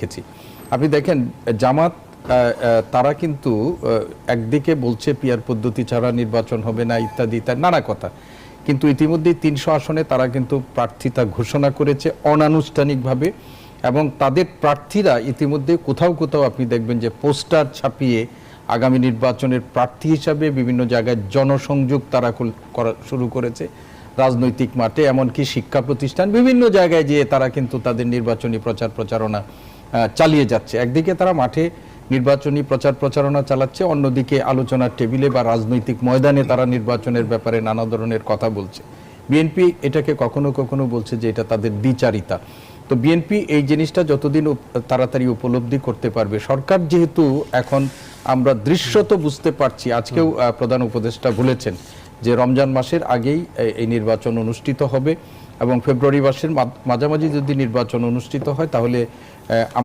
দেখেছি। আপনি দেখেন, জামাত তারা কিন্তু একদিকে বলছে পিয়ার পদ্ধতি ছাড়া নির্বাচন হবে না, ইত্যাদি ইত্যাদি, নানা কথা। কিন্তু ইতিমধ্যেই তিনশো আসনে তারা কিন্তু প্রার্থিতা ঘোষণা করেছে অনানুষ্ঠানিকভাবে এবং তাদের প্রার্থীরা ইতিমধ্যে কোথাও কোথাও আপনি দেখবেন যে পোস্টার ছাপিয়ে আগামী নির্বাচনের প্রার্থী হিসাবে বিভিন্ন জায়গায় জনসংযোগ তারা করা শুরু করেছে। রাজনৈতিক মাঠে, এমনকি শিক্ষা প্রতিষ্ঠান, বিভিন্ন জায়গায় যেয়ে তারা কিন্তু তাদের নির্বাচনী প্রচার প্রচারণা চালিয়ে যাচ্ছে। একদিকে তারা মাঠে নির্বাচনী প্রচার প্রচারণা চালাচ্ছে, অন্যদিকে আলোচনার টেবিলে বা রাজনৈতিক ময়দানে তারা নির্বাচনের ব্যাপারে নানা ধরনের কথা বলছে। বিএনপি এটাকে কখনো কখনো বলছে যে এটা তাদের দ্বিচারিতা। তো বিএনপি এই জিনিসটা যতদিন তাড়াতাড়ি উপলব্ধি করতে পারবে, সরকার যেহেতু এখন আমরা দৃশ্যত বুঝতে পারছি, আজকেও প্রধান উপদেষ্টা বলেছেন যে রমজান মাসের আগেই এই নির্বাচন অনুষ্ঠিত হবে এবং ফেব্রুয়ারি মাসের মাঝামাঝি যদি নির্বাচন অনুষ্ঠিত হয় তাহলে